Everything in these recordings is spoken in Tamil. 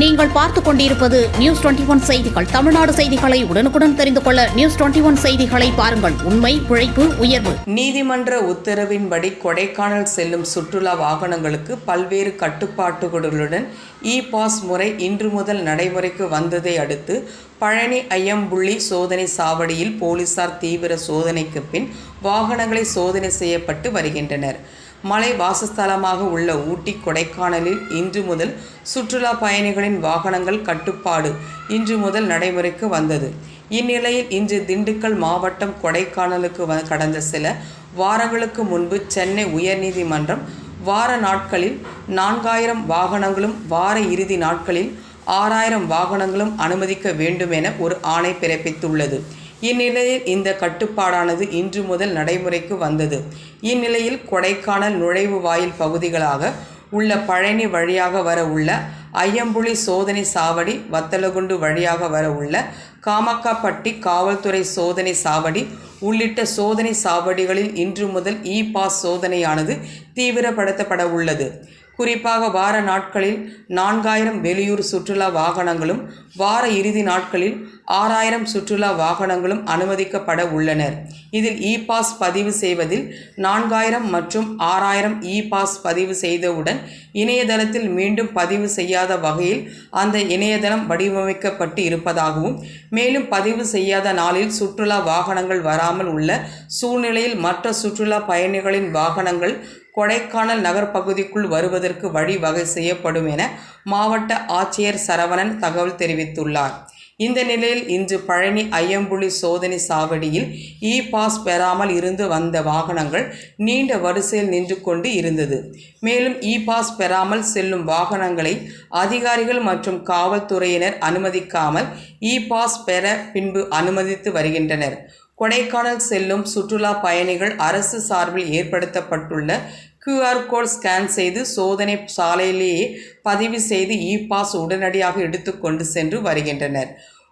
நீங்கள் பார்த்துக் கொண்டிருப்பது நியூஸ் டுவெண்டி ஒன் செய்திகள். தமிழ்நாடு செய்திகளை உடனுக்குடன் தெரிந்து கொள்ள நியூஸ் டுவெண்டி ஒன் செய்திகளை பாருங்கள். உண்மை உழைப்பு உயர்வு. நீதிமன்ற உத்தரவின்படி கொடைக்கானல் செல்லும் சுற்றுலா வாகனங்களுக்கு பல்வேறு கட்டுப்பாட்டுகளுடன் இ பாஸ் முறை இன்று முதல் நடைமுறைக்கு வந்ததை அடுத்து பழனி ஐயம்புள்ளி சோதனை சாவடியில் போலீசார் தீவிர சோதனைக்கு பின் வாகனங்களை சோதனை செய்யப்பட்டு வருகின்றனர். மலை வாசஸ்தலமாக உள்ள ஊட்டி கொடைக்கானலில் இன்று முதல் சுற்றுலா பயணிகளின் வாகனங்கள் கட்டுப்பாடு இன்று முதல் நடைமுறைக்கு வந்தது. இந்நிலையில் இன்று திண்டுக்கல் மாவட்டம் கொடைக்கானலுக்கு வ கடந்த சில வாரங்களுக்கு முன்பு சென்னை உயர்நீதிமன்றம் வார நாட்களில் நான்காயிரம் வாகனங்களும் வார இறுதி நாட்களில் ஆறாயிரம் வாகனங்களும் அனுமதிக்க வேண்டும் என ஒரு ஆணை பிறப்பித்துள்ளது. இந்நிலையில் இந்த கட்டுப்பாடானது இன்று முதல் நடைமுறைக்கு வந்தது. இந்நிலையில் கொடைக்கானல் நுழைவு வாயில் பகுதிகளாக உள்ள பழனி வழியாக வர உள்ள ஐயம்புலி சோதனை சாவடி வத்தலகுண்டு வழியாக வர உள்ள காமக்காப்பட்டி காவல்துறை சோதனை சாவடி உள்ளிட்ட சோதனை சாவடிகளில் இன்று முதல் இ பாஸ் சோதனையானது தீவிரப்படுத்தப்பட உள்ளது. குறிப்பாக வார நாட்களில் நான்காயிரம் வெளியூர் சுற்றுலா வாகனங்களும் வார இறுதி நாட்களில் ஆறாயிரம் சுற்றுலா வாகனங்களும் அனுமதிக்கப்பட உள்ளனர். இதில் இ பாஸ் பதிவு செய்வதில் நான்காயிரம் மற்றும் ஆறாயிரம் இ பாஸ் பதிவு செய்தவுடன் இணையதளத்தில் மீண்டும் பதிவு செய்யாத வகையில் அந்த இணையதளம் வடிவமைக்கப்பட்டு இருப்பதாகவும் மேலும் பதிவு செய்யாத நாளில் சுற்றுலா வாகனங்கள் வராமல் உள்ள சூழ்நிலையில் மற்ற சுற்றுலா பயணிகளின் வாகனங்கள் கொடைக்கானல் நகர்ப்பகுதிக்குள் வருவதற்கு வழிவகை செய்யப்படும் என மாவட்ட ஆட்சியர் சரவணன் தகவல் தெரிவித்துள்ளார். இந்த நிலையில் இன்று பழனி ஐயம்புலி சோதனை சாவடியில் இ பாஸ் பெறாமல் இருந்து வந்த வாகனங்கள் நீண்ட வரிசையில் நின்று கொண்டு இருந்தது. மேலும் இ பாஸ் பெறாமல் செல்லும் வாகனங்களை அதிகாரிகள் மற்றும் காவல்துறையினர் அனுமதிக்காமல் இ பாஸ் பெற பின்பு அனுமதித்து வருகின்றனர். கொடைக்கானல் செல்லும் சுற்றுலா பயணிகள் அரசு சார்பில் ஏற்படுத்தப்பட்டுள்ள கியூஆர் கோட் ஸ்கேன் செய்து சோதனை சாலையிலேயே பதிவு செய்து இ பாஸ் உடனடியாக எடுத்துக்கொண்டு சென்று வருகின்றனர்.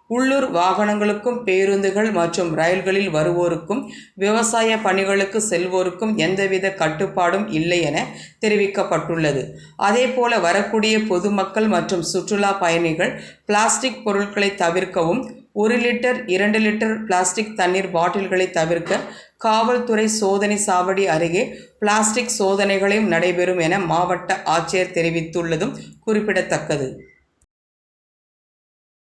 உள்ளூர் வாகனங்களுக்கும் பேருந்துகள் மற்றும் ரயில்களில் வருவோருக்கும் விவசாய பணிகளுக்கு செல்வோருக்கும் எந்தவித கட்டுப்பாடும் இல்லை என தெரிவிக்கப்பட்டுள்ளது. அதேபோல வரக்கூடிய பொதுமக்கள் மற்றும் சுற்றுலா பயணிகள் பிளாஸ்டிக் பொருட்களை தவிர்க்கவும் ஒரு லிட்டர் இரண்டு லிட்டர் பிளாஸ்டிக் தண்ணீர் பாட்டில்களை தவிர்க்க காவல்துறை சோதனை சாவடி அருகே பிளாஸ்டிக் சோதனைகளையும் நடைபெறும் என மாவட்ட ஆட்சியர் தெரிவித்துள்ளதும் குறிப்பிடத்தக்கது.